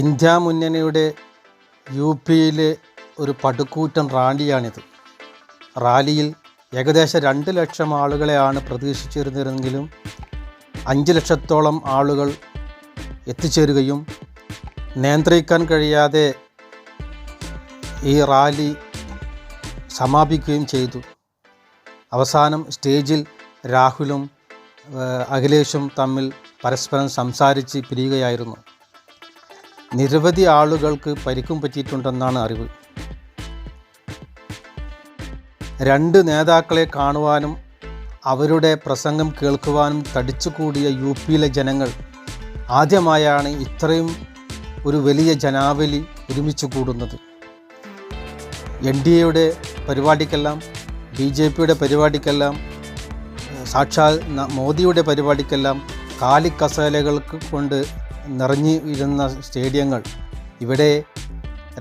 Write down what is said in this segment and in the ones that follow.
India മുന്നണിയുടെ U പിയിലെ ഒരു പടുക്കൂറ്റൻ റാലിയാണിത്. റാലിയിൽ ഏകദേശം രണ്ട് ലക്ഷം ആളുകളെയാണ് പ്രതീക്ഷിച്ചിരുന്നതെങ്കിലും അഞ്ച് ലക്ഷത്തോളം ആളുകൾ എത്തിച്ചേരുകയും നിയന്ത്രിക്കാൻ കഴിയാതെ ഈ റാലി സമാപിക്കുകയും ചെയ്തു. അവസാനം സ്റ്റേജിൽ രാഹുലും അഖിലേഷും തമ്മിൽ പരസ്പരം സംസാരിച്ച് പിരിയുകയായിരുന്നു. നിരവധി ആളുകൾക്ക് പരിക്കും പറ്റിയിട്ടുണ്ടെന്നാണ് അറിവ്. രണ്ട് നേതാക്കളെ കാണുവാനും അവരുടെ പ്രസംഗം കേൾക്കുവാനും തടിച്ചുകൂടിയ യു പിയിലെ ജനങ്ങൾ ആദ്യമായാണ് ഇത്രയും ഒരു വലിയ ജനാവലി ഒരുമിച്ച് കൂടുന്നത്. എൻ ഡി എയുടെ പരിപാടിക്കെല്ലാം ബി ജെ പിയുടെ പരിപാടിക്കെല്ലാം സാക്ഷാൽ മോദിയുടെ പരിപാടിക്കെല്ലാം കാലിക്കസേലകൾക്ക് കൊണ്ട് നിറഞ്ഞു ഇരുന്ന സ്റ്റേഡിയങ്ങൾ. ഇവിടെ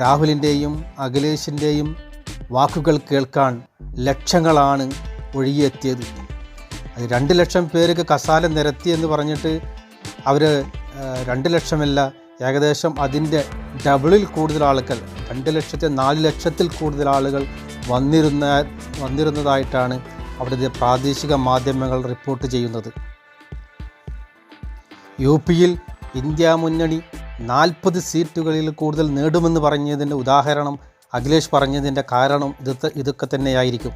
രാഹുലിന്റെയും അഖിലേഷിന്റെയും വാക്കുകൾ കേൾക്കാൻ ലക്ഷങ്ങളാണ് ഒഴുകിയെത്തിയത്. അത് രണ്ട് ലക്ഷം പേർക്ക് കസാല നിരത്തി എന്ന് പറഞ്ഞിട്ട് അവർ രണ്ട് ലക്ഷമല്ല ഏകദേശം അതിന്റെ ഡബിളിൽ കൂടുതൽ ആളുകൾ രണ്ട് ലക്ഷത്തെ നാല് ലക്ഷത്തിൽ കൂടുതൽ ആളുകൾ വന്നിരുന്ന വന്നിരുന്നതായിട്ടാണ് അവിടുത്തെ പ്രാദേശിക മാധ്യമങ്ങൾ റിപ്പോർട്ട് ചെയ്യുന്നത്. യു പിയിൽ ഇന്ത്യ മുന്നണി നാൽപ്പത് സീറ്റുകളിൽ കൂടുതൽ നേടുമെന്ന് പറഞ്ഞതിന്റെ ഉദാഹരണം അഖിലേഷ് പറഞ്ഞതിന്റെ കാരണം ഇത് ഇതൊക്കെ തന്നെയായിരിക്കും.